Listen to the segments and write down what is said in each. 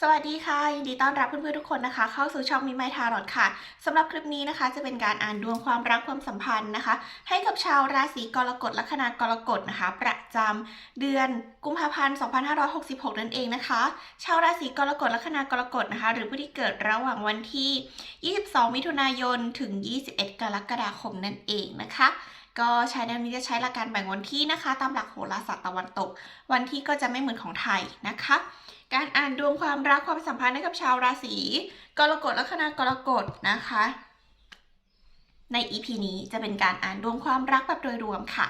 สวัสดีค่ะ ยินดีต้อนรับเพื่อนๆทุกคนนะคะ เข้าสู่ช่องมิไมทารอดค่ะสำหรับคลิปนี้นะคะ จะเป็นการอ่านดวงความรักความสัมพันธ์นะคะ ให้กับชาวราศีกรกฎลัคนากรกฎนะคะ ประจำเดือนกุมภาพันธ์2566 นั่นเองนะคะ ชาวราศีกรกฎลัคนากรกฎนะคะ หรือผู้ที่เกิดระหว่างวันที่ 22 มิถุนายนถึง 21 กรกฎาคมนั่นเองนะคะก็ใช้แนวนี้จะใช้หลักการแบ่งวันที่นะคะ ตามหลักโหราศาสตร์ตะวันตก วันที่ก็จะไม่เหมือนของไทยนะคะ การอ่านดวงความรักความสัมพันธ์ให้กับชาวราศีกรกฎลัคนากรกฎนะคะ ใน EP นี้จะเป็นการอ่านดวงความรักแบบโดยรวมค่ะ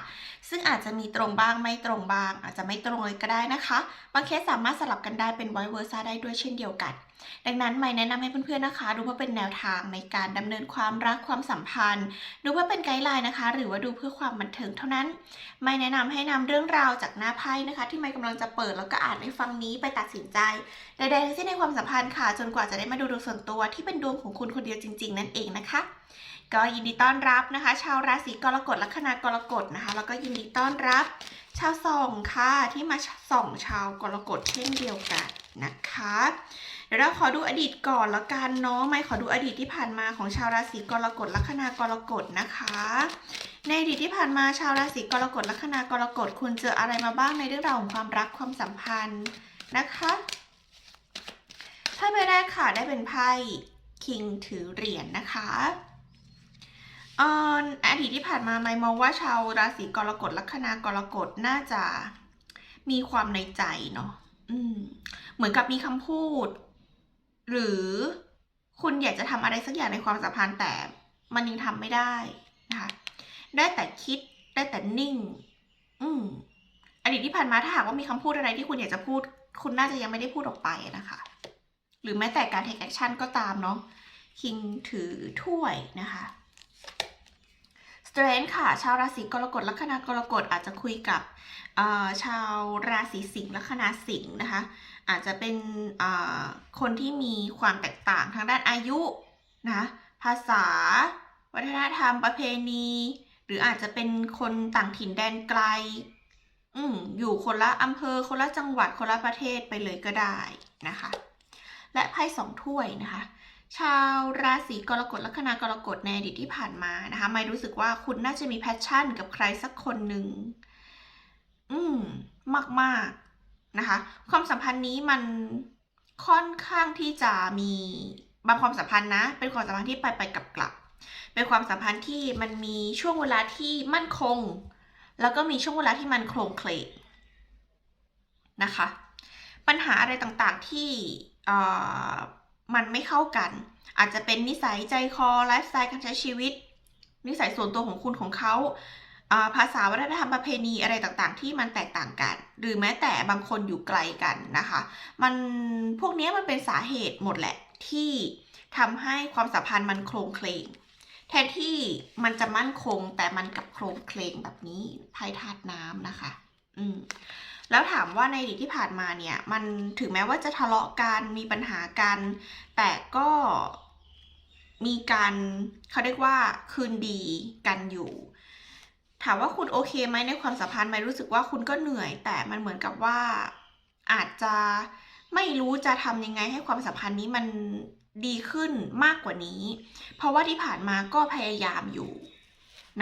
ซึ่งอาจจะมีตรงบ้างไม่ตรงบ้าง อาจจะไม่ตรงเลยก็ได้นะคะ บางเคสสามารถสลับกันได้เป็นไวเวอร์ซ่าได้ด้วยเช่นเดียวกัน ดังนั้นไม่แนะนำให้เพื่อนๆนะคะ ดูเพื่อเป็นแนวทางในการดำเนินความรักความสัมพันธ์ ดูเพื่อเป็นไกด์ไลน์นะคะ หรือว่าดูเพื่อความบันเทิงเท่านั้น ไม่แนะนำให้นำเรื่องราวจากหน้าไพ่นะคะ ที่ไม่กำลังจะเปิดแล้วก็อ่านให้ฟังนี้ไปตัดสินใจใดๆทั้งสิ้นในความสัมพันธ์ค่ะ จนกว่าจะได้มาดูดวงส่วนตัวที่เป็นดวงของคุณคนเดียวจริง ๆ นั่นเองนะคะก็ยินดีต้อนรับนะคะ ชาวราศีกรกฎลัคนากรกฎนะคะ แล้วก็ยินดีต้อนรับ ชาวส่องค่ะที่มาส่องชาวกรกฎเช่นเดียวกันนะคะ เดี๋ยวเราขอดูอดีตก่อนละกันเนาะไม่ขอดูอดีตที่ผ่านมาของชาวราศีกรกฎลัคนากรกฎนะคะ ในอดีตที่ผ่านมาชาวราศีกรกฎลัคนากรกฎคุณเจออะไรมาบ้างในเรื่องราวของความรักความสัมพันธ์นะคะไพ่ใบแรกค่ะได้เป็นไพ่คิงถือเหรียญนะคะอ่ออดีตที่ผ่านมาไม่มองว่าชาวราศีกรกฎลัคนากรกฎน่าจะมีความในใจเนาะอืมเหมือนกับมีคำพูด หรือคุณอยากจะทำอะไรสักอย่างในความสัมพันธ์แต่มันยังทำไม่ได้นะคะได้แต่คิดได้แต่นิ่ง อืมอดีตที่ผ่านมาถ้าหากว่ามีคำพูดอะไรที่คุณอยากจะพูด คุณน่าจะยังไม่ได้พูดออกไปนะคะ หรือแม้แต่การ take action ก็ตามเนาะคิงถือถ้วยนะคะ strength ค่ะ ชาวราศีกรกฎลัคนากรกฎอาจจะคุยกับชาวราศีสิงห์ลัคนาสิงห์นะคะ อาจจะเป็น คนที่มีความแตกต่างทางด้านอายุนะภาษา วัฒนธรรมประเพณี หรืออาจจะเป็นคนต่างถิ่นแดนไกล อืมอยู่คนละอำเภอคนละจังหวัดคนละประเทศไปเลยก็ได้นะคะ และไพ่สองถ้วยนะคะชาวราศีกรกฎลัคนากรกฎในอดีตที่ผ่านมานะคะไม่รู้สึกว่าคุณน่าจะมีแพชชั่นกับใครสักคนหนึ่งอืมมากๆนะคะ ความสัมพันธ์นี้มัน ค่อนข้างที่จะมีบางความสัมพันธ์นะ เป็นความสัมพันธ์ที่ไปไปกลับกลับ เป็นความสัมพันธ์ที่มันมีช่วงเวลาที่มั่นคง แล้วก็มีช่วงเวลาที่มันโครงเคลงนะคะ ปัญหาอะไรต่างๆที่เอ่อมันไม่เข้ากัน อาจจะเป็นนิสัยใจคอไลฟ์สไตล์การใช้ชีวิต นิสัยส่วนตัวของคุณของเขา ภาษาวัฒนธรรมประเพณีอะไรต่างๆ ที่มันแตกต่างกัน หรือแม้แต่บางคนอยู่ไกลกันนะคะ มันพวกนี้มันเป็นสาเหตุหมดแหละที่ทำให้ความสัมพันธ์มันโครงเคลงแทนที่มันจะมั่นคงแต่มันกับโครงเคลงแบบนี้ไพ่ธาตุน้ำนะคะ อืมแล้วถามว่าในอดีตที่ผ่านมาเนี่ย มันถึงแม้ว่าจะทะเลาะกันมีปัญหากัน แต่ก็มีการเขาเรียกว่าคืนดีกันอยู่ ถามว่าคุณโอเคไหมในความสัมพันธ์ไหมรู้สึกว่าคุณก็เหนื่อย แต่มันเหมือนกับว่า อาจจะไม่รู้จะทำยังไงให้ความสัมพันธ์นี้มันดีขึ้นมากกว่านี้ เพราะว่าที่ผ่านมาก็พยายามอยู่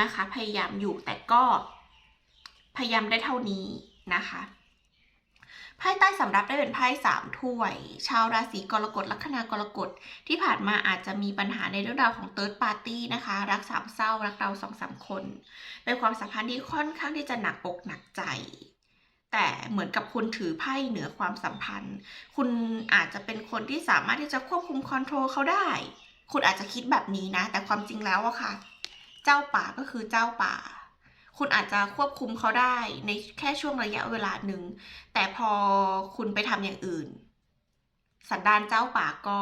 นะคะ พยายามอยู่แต่ก็พยายามได้เท่านี้นะคะ ไพ่ใต้สำรับได้เป็นไพ่สามถ้วย ชาวราศีกรกฎลัคนากรกฎที่ผ่านมาอาจจะมีปัญหาในเรื่องราวของ third party นะคะ รักสามเศร้า รักเราสองสามคน เป็นความสัมพันธ์ที่ค่อนข้างที่จะหนักอกหนักใจ แต่เหมือนกับคุณถือไพ่เหนือความสัมพันธ์ คุณอาจจะเป็นคนที่สามารถที่จะควบคุมคอนโทรลเขาได้ คุณอาจจะคิดแบบนี้นะ แต่ความจริงแล้วอะค่ะ เจ้าป่าก็คือเจ้าป่า คุณอาจจะควบคุมเขาได้ในแค่ช่วงระยะเวลาหนึ่ง แต่พอคุณไปทำอย่างอื่น สันดานเจ้าป่าก็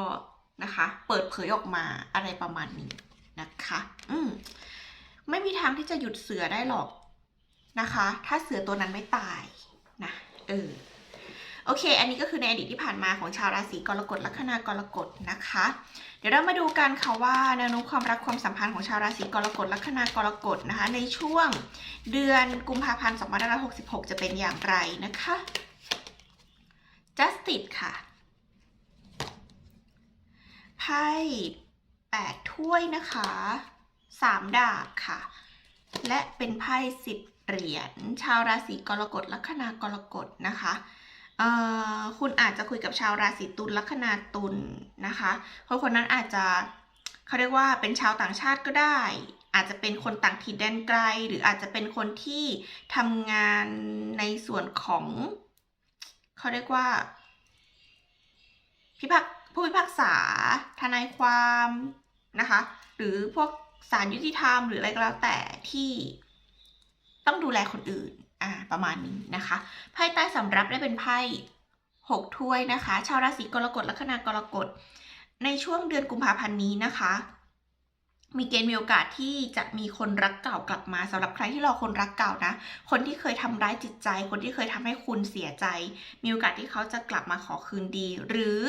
นะคะ เปิดเผยออกมาอะไรประมาณนี้นะคะ อืมไม่มีทางที่จะหยุดเสือได้หรอกนะคะ ถ้าเสือตัวนั้นไม่ตายนะ เออ โอเค อันนี้ก็คือในอดีตที่ผ่านมาของชาวราศีกรกฎลัคนากรกฎนะคะ เดี๋ยวเรามาดูกันค่ะว่าแนวโน้มความรักความสัมพันธ์ของชาวราศีกรกฎลัคนากรกฎนะคะ ในช่วงเดือนกุมภาพันธ์2566 จะเป็นอย่างไรนะคะ justice ค่ะไพ่แปดถ้วยนะคะสามดาบค่ะ และเป็นไพ่สิบเหรียญชาวราศีกรกฎลัคนากรกฎนะคะ คุณอาจจะคุยกับชาวราศีตุลลัคนาตุลนะคะคนคนนั้นอาจจะเขาเรียกว่าเป็นชาวต่างชาติก็ได้ อาจจะเป็นคนต่างถิ่นแดนไกล หรืออาจจะเป็นคนที่ทำงานในส่วนของเขาเรียกว่าพิพากผู้พิพากษา ทนายความนะคะ หรือพวกศาลยุติธรรมหรืออะไรก็แล้วแต่ที่ต้องดูแลคนอื่น อ่าประมาณนี้นะคะไพ่ใต้สำรับได้เป็นไพ่หกถ้วยนะคะ ชาวราศีกรกฎลัคนากรกฎในช่วงเดือนกุมภาพันธ์นี้นะคะ มีเกณฑ์มีโอกาสที่จะมีคนรักเก่ากลับมาสำหรับใครที่รอคนรักเก่านะ คนที่เคยทำร้ายจิตใจ คนที่เคยทำให้คุณเสียใจ มีโอกาสที่เขาจะกลับมาขอคืนดี หรือ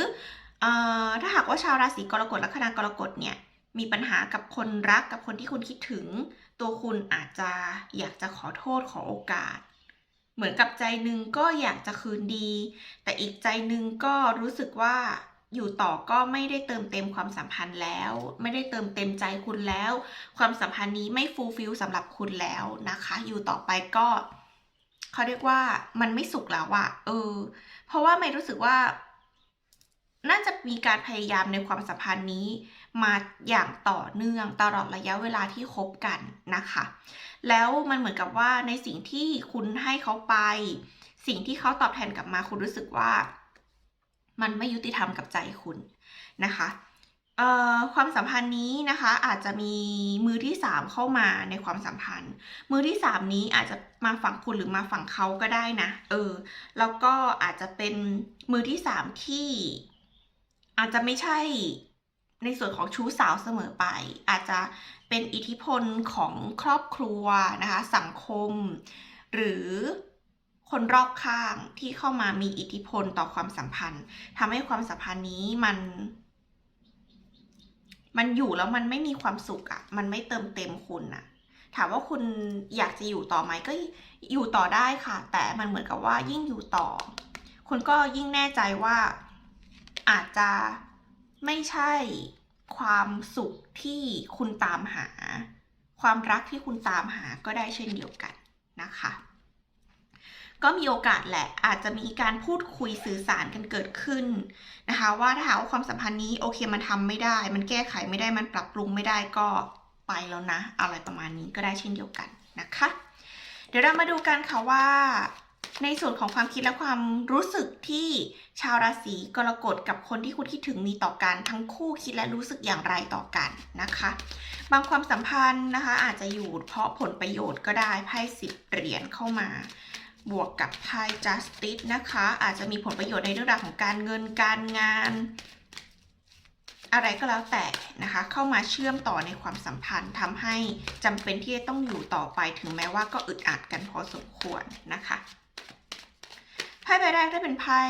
ออถ้าหากว่าชาวราศีกรกฎลัคนากรกฎเนี่ยมีปัญหากับคนรักกับคนที่คุณคิดถึง ตัวคุณอาจจะอยากจะขอโทษขอโอกาส เหมือนกับใจหนึ่งก็อยากจะคืนดี แต่อีกใจหนึ่งก็รู้สึกว่าอยู่ต่อก็ไม่ได้เติมเต็มความสัมพันธ์แล้ว ไม่ได้เติมเต็มใจคุณแล้ว ความสัมพันธ์นี้ไม่ฟูลฟิลสำหรับคุณแล้วนะคะ อยู่ต่อไปก็เขาเรียกว่ามันไม่สุขแล้วอะเออ เพราะว่าไม่รู้สึกว่า น่าจะมีการพยายามในความสัมพันธ์นี้ มาอย่างต่อเนื่องตลอดระยะเวลาที่คบกันนะคะ แล้วมันเหมือนกับว่าในสิ่งที่คุณให้เขาไป สิ่งที่เขาตอบแทนกลับมาคุณรู้สึกว่า มันไม่ยุติธรรมกับใจคุณนะคะเอ่อความสัมพันธ์นี้นะคะ อาจจะมีมือที่สามเข้ามาในความสัมพันธ์ มือที่สามนี้อาจจะมาฝั่งคุณหรือมาฝั่งเขาก็ได้นะเออแล้วก็อาจจะเป็นมือที่สามที่ อาจจะไม่ใช่ ในส่วนของชู้สาวเสมอไป อาจจะเป็นอิทธิพลของครอบครัวนะคะสังคม หรือคนรอบข้างที่เข้ามามีอิทธิพลต่อความสัมพันธ์ทำให้ความสัมพันธ์นี้มัน มันอยู่แล้วมันไม่มีความสุขอะ่ะมันไม่เติมเต็มคุณอะ่ะถามว่าคุณอยากจะอยู่ต่อไหมก็อยู่ต่อได้ค่ะ แต่มันเหมือนกับว่ายิ่งอยู่ต่อ คุณก็ยิ่งแน่ใจว่าอาจจะ ไม่ใช่ความสุขที่คุณตามหา ความรักที่คุณตามหาก็ได้เช่นเดียวกันนะคะ ก็มีโอกาสแหละอาจจะมีการพูดคุยสื่อสารกันเกิดขึ้นนะคะ ว่าถ้าหากว่าความสัมพันธ์นี้โอเคมันทำไม่ได้ มันแก้ไขไม่ได้มันปรับปรุงไม่ได้ก็ไปแล้วนะ อะไรประมาณนี้ก็ได้เช่นเดียวกันนะคะ เดี๋ยวเรามาดูกันค่ะว่า ในส่วนของความคิดและความรู้สึกที่ชาวราศีกรกฎกับคนที่คุณคิดถึงมีต่อกันทั้งคู่คิดและรู้สึกอย่างไรต่อกันนะคะ บางความสัมพันธ์นะคะ อาจจะอยู่เพราะผลประโยชน์ก็ได้ไพ่สิบเหรียญเข้ามา บวกกับไพ่ justice นะคะ อาจจะมีผลประโยชน์ในเรื่องราวของการเงินการงาน อะไรก็แล้วแต่นะคะ เข้ามาเชื่อมต่อในความสัมพันธ์ทำให้จำเป็นที่จะต้องอยู่ต่อไปถึงแม้ว่าก็อึดอัดกันพอสมควรนะคะ ไพ่ใบแรกได้เป็นไพ่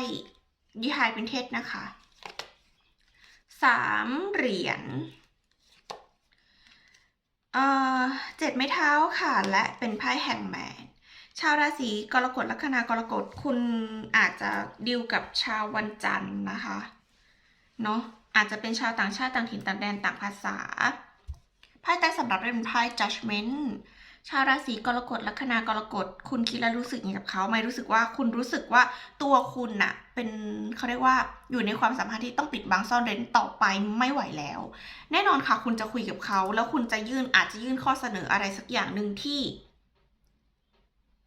ดีไฮเป็นเทศนะคะสามเหรียญเอ่อเจ็ดไม้เท้าค่ะและเป็นไพ่แห่งแมนชาวราศีกรกฎลัคนากรกฎคุณอาจจะดิวกับชาววันจันทร์นะคะเนาะอาจจะเป็นชาวต่างชาติต่างถิ่นต่างแดนต่างภาษาไพ่ใต้สำหรับเป็นไพ่ judgment ชาวราศีกรกฎลัคนากรกฎคุณคิดและรู้สึกอย่างกับเขาไหมรู้สึกว่าคุณรู้สึกว่าตัวคุณน่ะ เป็นเขาเรียกว่าอยู่ในความสัมพันธ์ที่ต้องปิดบังซ่อนเร้นต่อไปไม่ไหวแล้ว แน่นอนค่ะคุณจะคุยกับเขา แล้วคุณจะยื่นอาจจะยื่นข้อเสนออะไรสักอย่างหนึ่งที่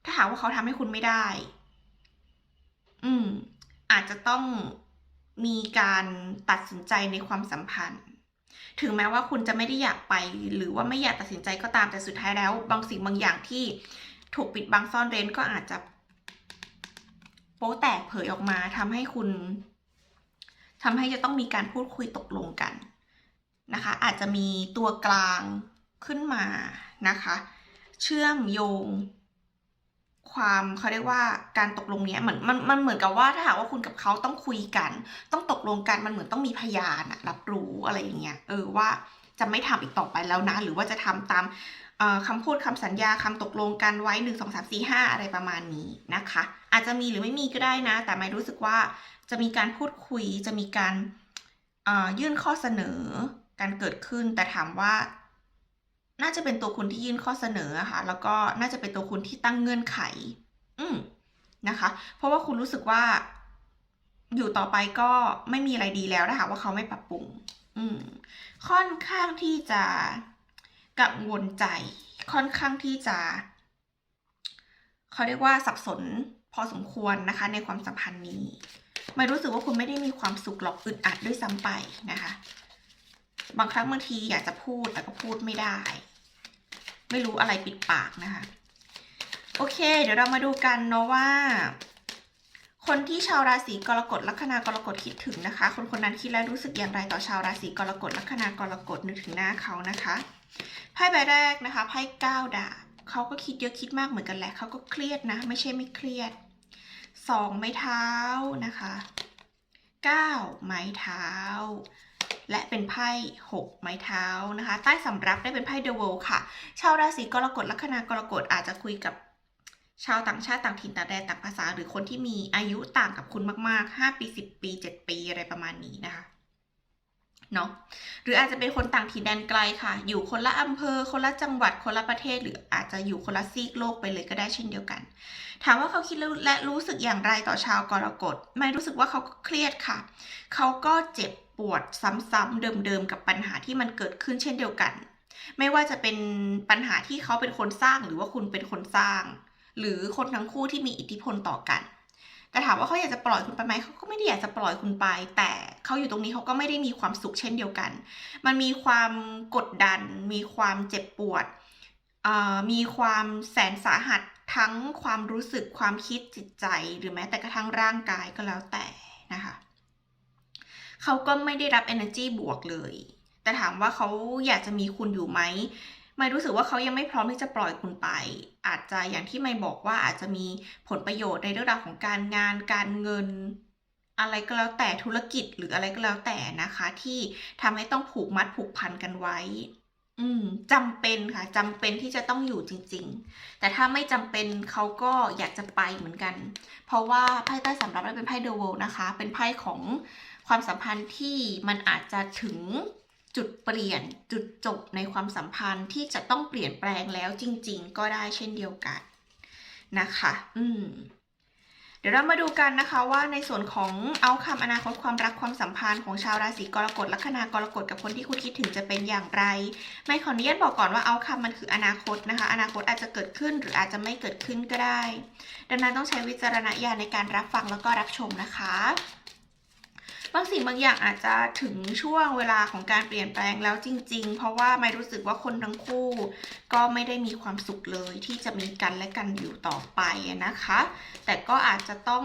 ถ้าหากว่าเขาทำให้คุณไม่ได้ อืม อาจจะต้องมีการตัดสินใจในความสัมพันธ์ ถึงแม้ว่าคุณจะไม่ได้อยากไป หรือว่าไม่อยากตัดสินใจก็ตามแต่สุดท้ายแล้ว บางสิ่งบางอย่างที่ถูกปิดบังซ่อนเร้นก็อาจจะ โป๊แตกเผยออกมาทำให้คุณทำให้จะต้องมีการพูดคุยตกลงกันนะคะ อาจจะมีตัวกลางขึ้นมานะคะ เชื่อมโยง ความเขาเรียกว่าการตกลงเนี้ยเหมือนมันมันเหมือนกับว่าถ้าหากว่าคุณกับเขาต้องคุยกัน ต้องตกลงกันมันเหมือนต้องมีพยานอะรับรู้อะไรอย่างเงี้ยเออว่าจะไม่ทำอีกต่อไปแล้วนะ หรือว่าจะทำตามเอ่อคำพูดคำสัญญาคำตกลงกันไว้หนึ่งสองสามสี่ห้าอะไรประมาณนี้นะคะ อาจจะมีหรือไม่มีก็ได้นะ แต่ไม่รู้สึกว่าจะมีการพูดคุยจะมีการยื่นข้อเสนอการเกิดขึ้น แต่ถามว่า น่าจะเป็นตัวคุณที่ยื่นข้อเสนอค่ะ แล้วก็น่าจะเป็นตัวคุณที่ตั้งเงื่อนไข อืมนะคะ เพราะว่าคุณรู้สึกว่า อยู่ต่อไปก็ไม่มีอะไรดีแล้วนะคะว่าเขาไม่ปรับปรุง อืม ค่อนข้างที่จะกังวลใจ ค่อนข้างที่จะ เขาเรียกว่าสับสนพอสมควรนะคะ ในความสัมพันธ์นี้ ไม่รู้สึกว่าคุณไม่ได้มีความสุขหรอกอึดอัดด้วยซ้ำไปนะคะบางครั้งบางทีอยากจะพูดแต่ก็พูดไม่ได้ ไม่รู้อะไรปิดปากนะคะ โอเค เดี๋ยวเรามาดูกันเนาะว่า คนที่ชาวราศีกรกฎลัคนากรกฎคิดถึงนะคะ คนคนนั้นคิดและรู้สึกอย่างไรต่อชาวราศีกรกฎลัคนากรกฎนึกถึงหน้าเขานะคะไพ่ใบแรกนะคะไพ่เก้าดาบเขาก็คิดเยอะคิดมากเหมือนกันแหละเขาก็เครียดนะ ไม่ใช่ไม่เครียดสองไม้เท้านะคะเก้าไม้เท้า และเป็นไพ่หกไม้เท้านะคะ ใต้สำรับได้เป็นไพ่เดอะเวลค่ะ ชาวราศีกรกฎลัคนากรกฎอาจจะคุยกับชาวต่างชาติต่างถิ่นต่างแดนต่างภาษา หรือคนที่มีอายุต่างกับคุณมากๆ 5 ปี 10 ปี 7 ปีอะไรประมาณนี้นะคะ เนาะหรืออาจจะเป็นคนต่างถิ่นแดนไกลค่ะ อยู่คนละอำเภอ คนละจังหวัด คนละประเทศ หรืออาจจะอยู่คนละซีกโลกไปเลยก็ได้เช่นเดียวกัน ถามว่าเขาคิดและรู้สึกอย่างไรต่อชาวกรกฎไม่รู้สึกว่าเขาเครียดค่ะ เขาก็เจ็บปวดซ้ำๆเดิมๆกับปัญหาที่มันเกิดขึ้นเช่นเดียวกัน ไม่ว่าจะเป็นปัญหาที่เขาเป็นคนสร้างหรือว่าคุณเป็นคนสร้าง หรือคนทั้งคู่ที่มีอิทธิพลต่อกัน แต่ถามว่าเขาอยากจะปล่อยคุณไปไหมเขาก็ไม่ได้อยากจะปล่อยคุณไป แต่เขาอยู่ตรงนี้เขาก็ไม่ได้มีความสุขเช่นเดียวกัน มันมีความกดดัน มีความเจ็บปวดมีความแสนสาหัสทั้งความรู้สึกความคิดจิตใจหรือแม้แต่กระทั่งร่างกายก็แล้วแต่นะคะเขาก็ไม่ได้รับ energy บวกเลย แต่ถามว่าเขาอยากจะมีคุณอยู่ไหม ไม่รู้สึกว่าเขายังไม่พร้อมที่จะปล่อยคุณไป อาจจะอย่างที่ไม่บอกว่าอาจจะมีผลประโยชน์ในเรื่องราวของการงานการเงิน อะไรก็แล้วแต่ธุรกิจหรืออะไรก็แล้วแต่นะคะ ที่ทำให้ต้องผูกมัดผูกพันกันไว้ อืมจำเป็นค่ะจำเป็นที่จะต้องอยู่จริง ๆ แต่ถ้าไม่จำเป็นเขาก็อยากจะไปเหมือนกัน เพราะว่าไพ่ใต้สำรับเป็นไพ่เดอะเวลนะคะ เป็นไพ่ของความสัมพันธ์ที่มันอาจจะถึง จุดเปลี่ยนจุดจบในความสัมพันธ์ที่จะต้องเปลี่ยนแปลงแล้วจริง ๆ ก็ได้เช่นเดียวกันนะคะ อืมเดี๋ยวเรามาดูกันนะคะว่าในส่วนของเอาคำอนาคตความรักความสัมพันธ์ของชาวราศีกรกฎลัคนากรกฎกับคนที่คุณคิดถึงจะเป็นอย่างไร ไม่ขออนุญาตบอกก่อนว่าเอาคำมันคืออนาคตนะคะ อนาคตอาจจะเกิดขึ้นหรืออาจจะไม่เกิดขึ้นก็ได้ ดังนั้นต้องใช้วิจารณญาณในการรับฟังแล้วก็รับชมนะคะ บางสิ่งบางอย่างอาจจะถึงช่วงเวลาของการเปลี่ยนแปลงแล้วจริง ๆ เพราะว่าไม่รู้สึกว่าคนทั้งคู่ ก็ไม่ได้มีความสุขเลยที่จะมีกันและกันอยู่ต่อไปนะคะ แต่ก็อาจจะต้อง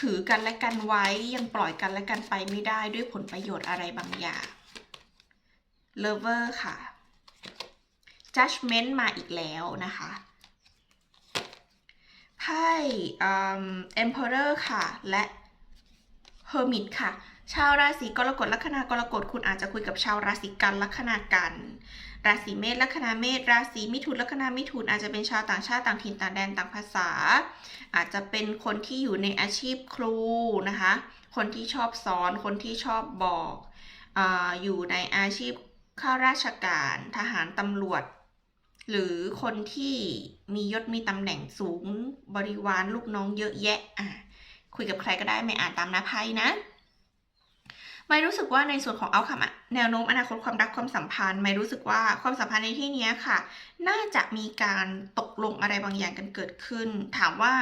ถือกันและกันไว้ยังปล่อยกันและกันไปไม่ได้ด้วยผลประโยชน์อะไรบางอย่าง lover ค่ะ judgment มาอีกแล้วนะคะไพ่ emperor ค่ะ และ เฮอร์มิตค่ะ ชาวราศีกรกฎลัคนากรกฎคุณอาจจะคุยกับชาวราศีกันลัคนากัน ราศีเมษลัคนาเมษราศีมิถุนลัคนามิถุนอาจจะเป็นชาวต่างชาติต่างถิ่นต่างแดนต่างภาษา อาจจะเป็นคนที่อยู่ในอาชีพครูนะคะ คนที่ชอบสอนคนที่ชอบบอกออยู่ในอาชีพข้าราชการทหารตำรวจ หรือคนที่มียศมีตำแหน่งสูงบริวารลูกน้องเยอะแยะอะ คุยกับใครก็ได้ไม่อ่านตามหน้าไพ่นะไม่รู้สึกว่าในส่วนของเอาคำแนวโน้มอนาคตความรักความสัมพันธ์ไม่รู้สึกว่าความสัมพันธ์ในที่นี้ค่ะ น่าจะมีการตกลงอะไรบางอย่างกันเกิดขึ้น ถามว่า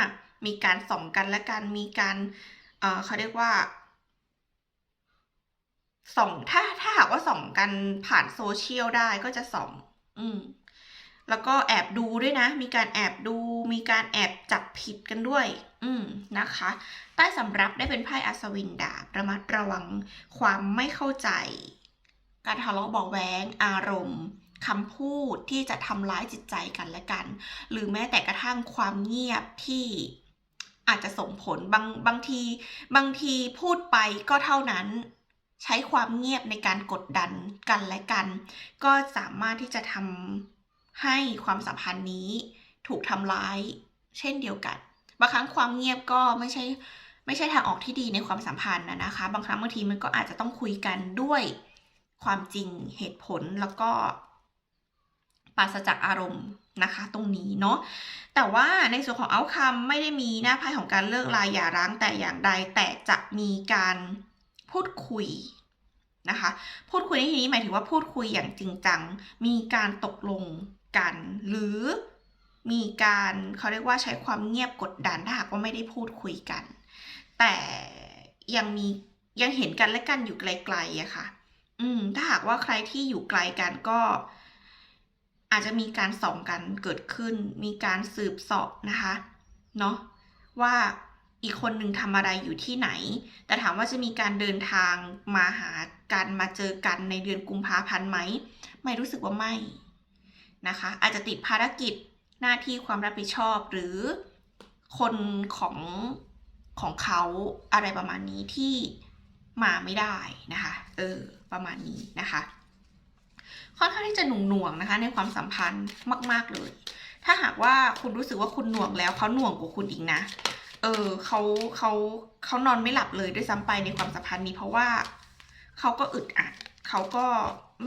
มีการส่องกันและกันมีการเเขาเรียกว่าส่องถ้าถ้าหากว่าส่องกันผ่านโซเชียลได้ก็จะส่อง อืม แล้วก็แอบดูด้วยนะ มีการแอบดู มีการแอบจับผิดกันด้วย อืมนะคะ ใต้สำรับได้เป็นไพ่อัศวินดาบ ระมัดระวังความไม่เข้าใจ การทะเลาะเบาแวงอารมณ์คำพูดที่จะทำร้ายจิตใจกันและกัน หรือแม้แต่กระทั่งความเงียบที่อาจจะส่งผลบางบางที บางทีพูดไปก็เท่านั้นใช้ความเงียบในการกดดันกันและกัน ก็สามารถที่จะทำ ให้ความสัมพันธ์นี้ถูกทำร้าย เช่นเดียวกัน บางครั้งความเงียบก็ไม่ใช่ไม่ใช่ทางออกที่ดีในความสัมพันธ์นะนะคะ บางครั้งบางทีมันก็อาจจะต้องคุยกันด้วยความจริงเหตุผลแล้วก็ปราศจากอารมณ์นะคะ ตรงนี้เนาะแต่ว่าในส่วนของเอาคำไม่ได้มีหน้าไพ่ของการเลิกลาอย่าร้างแต่อย่างใด แต่จะมีการพูดคุยนะคะ พูดคุยในที่นี้หมายถึงว่าพูดคุยอย่างจริงจัง มีการตกลง กัน หรือมีการเขาเรียกว่าใช้ความเงียบกดดันถ้าหากว่าไม่ได้พูดคุยกัน แต่ยังมียังเห็นกันและกันอยู่ไกลๆอะค่ะ อืม ถ้าหากว่าใครที่อยู่ไกลกันก็ อาจจะมีการส่องกันเกิดขึ้น มีการสืบเสอบนะคะเนาะว่าอีกคนหนึ่งทำอะไรอยู่ที่ไหน แต่ถามว่าจะมีการเดินทางมาหากันมาเจอกันในเดือนกุมภาพันธ์ไหม ไม่รู้สึกว่าไม่ นะคะ อาจจะติดภารกิจหน้าที่ความรับผิดชอบหรือคนของของเขาอะไรประมาณนี้ที่มาไม่ได้นะคะ เออ ประมาณนี้นะคะ ค่อนข้างที่จะหน่วงหน่วงๆนะคะ ในความสัมพันธ์มาก ๆเลย ถ้าหากว่าคุณรู้สึกว่าคุณหน่วงแล้วเขาหน่วงกว่าคุณอีกนะ เออเขาเขาเขานอนไม่หลับเลยด้วยซ้ำไปในความสัมพันธ์นี้เพราะว่าเขาก็อึดอัดเขาก็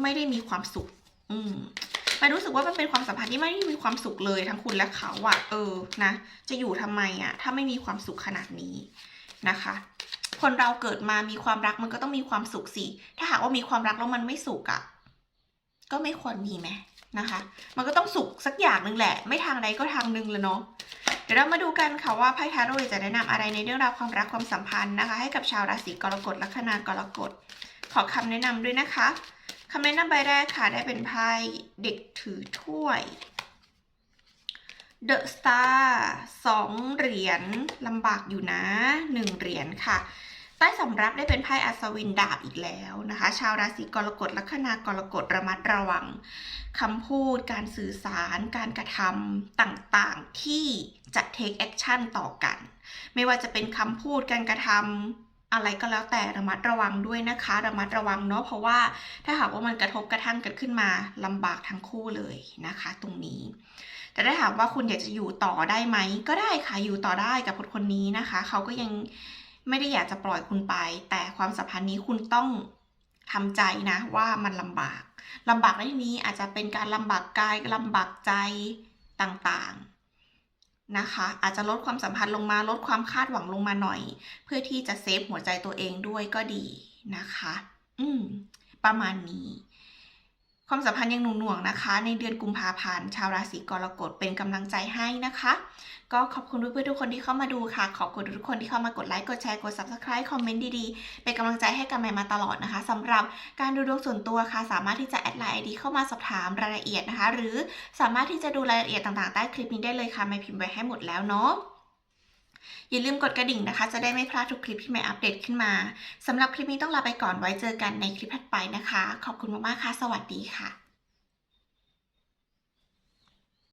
ไม่ได้มีความสุข อืม มันรู้สึกว่ามันเป็นความสัมพันธ์ที่ไม่ได้มีความสุขเลยทั้งคุณและเขาอะเออนะ จะอยู่ทำไมอะถ้าไม่มีความสุขขนาดนี้นะคะ คนเราเกิดมามีความรักมันก็ต้องมีความสุขสิ ถ้าหากว่ามีความรักแล้วมันไม่สุขอะก็ไม่ควรมีไหมนะคะ มันก็ต้องสุขสักอย่างหนึ่งแหละ ไม่ทางใดก็ทางหนึ่งลยเนาะเดี๋ยวเรามาดูกันค่ะว่าไพ่ทาโร่จะแนะนำอะไรในเรื่องราวความรักความสัมพันธ์นะคะ ให้กับชาวราศีกรกฎลัคนากรกฎขอคำแนะนำด้วยนะคะ คำแนะนำใบแรกค่ะ ได้เป็นไพ่เด็กถือถ้วยเดอะสตาร์สองเหรียญลำบากอยู่นะหนึ่งเหรียญค่ะ ใต้สำรับได้เป็นไพ่อัศวินดาบอีกแล้วนะคะ ชาวราศีกรกฎลัคนากรกฎระมัดระวังคำพูด การสื่อสาร การกระทำต่างๆที่จะ take action ต่อกัน ไม่ว่าจะเป็นคำพูดการกระทำ อะไรก็แล้วแต่ระมัดระวังด้วยนะคะ ระมัดระวังเนาะเพราะว่าถ้าหากว่ามันกระทบกระทั่งกันขึ้นมาลำบากทั้งคู่เลยนะคะ ตรงนี้ แต่ถ้าถามว่าคุณอยากจะอยู่ต่อได้ไหม ก็ได้ค่ะอยู่ต่อได้กับคนคนนี้นะคะ เขาก็ยังไม่ได้อยากจะปล่อยคุณไป แต่ความสัมพันธ์นี้คุณต้องทำใจนะว่ามันลำบากลำบากในที่นี้อาจจะเป็นการลำบากกายลำบากใจต่างๆ นะคะ อาจจะลดความสัมพันธ์ลงมาลดความคาดหวังลงมาหน่อย เพื่อที่จะเซฟหัวใจตัวเองด้วยก็ดีนะคะ อืม ประมาณนี้ ความสัมพันธ์ยังหน่วงๆนะคะ ในเดือนกุมภาพันธ์ชาวราศีกรกฎเป็นกำลังใจให้นะคะ ก็ขอบคุณเพื่อนๆทุกคนที่เข้ามาดูค่ะ ขอบคุณทุกคนที่เข้ามากดไลค์กดแชร์กด subscribe คอมเมนต์ดีๆ เป็นกำลังใจให้กันใหม่มาตลอดนะคะสำหรับการดูดวงส่วนตัวค่ะ สามารถที่จะแอดไลน์ไอดีเข้ามาสอบถามรายละเอียดนะคะ หรือสามารถที่จะดูรายละเอียดต่างๆใต้คลิปนี้ได้เลยค่ะไม่พิมพ์ไว้ให้หมดแล้วเนาะ อย่าลืมกดกระดิ่งนะคะ จะได้ไม่พลาดทุกคลิปที่ใหม่อัปเดตขึ้นมาสำหรับคลิปนี้ต้องลาไปก่อนไว้เจอกันในคลิปถัดไปนะคะ ขอบคุณมากๆค่ะ สวัสดีค่ะ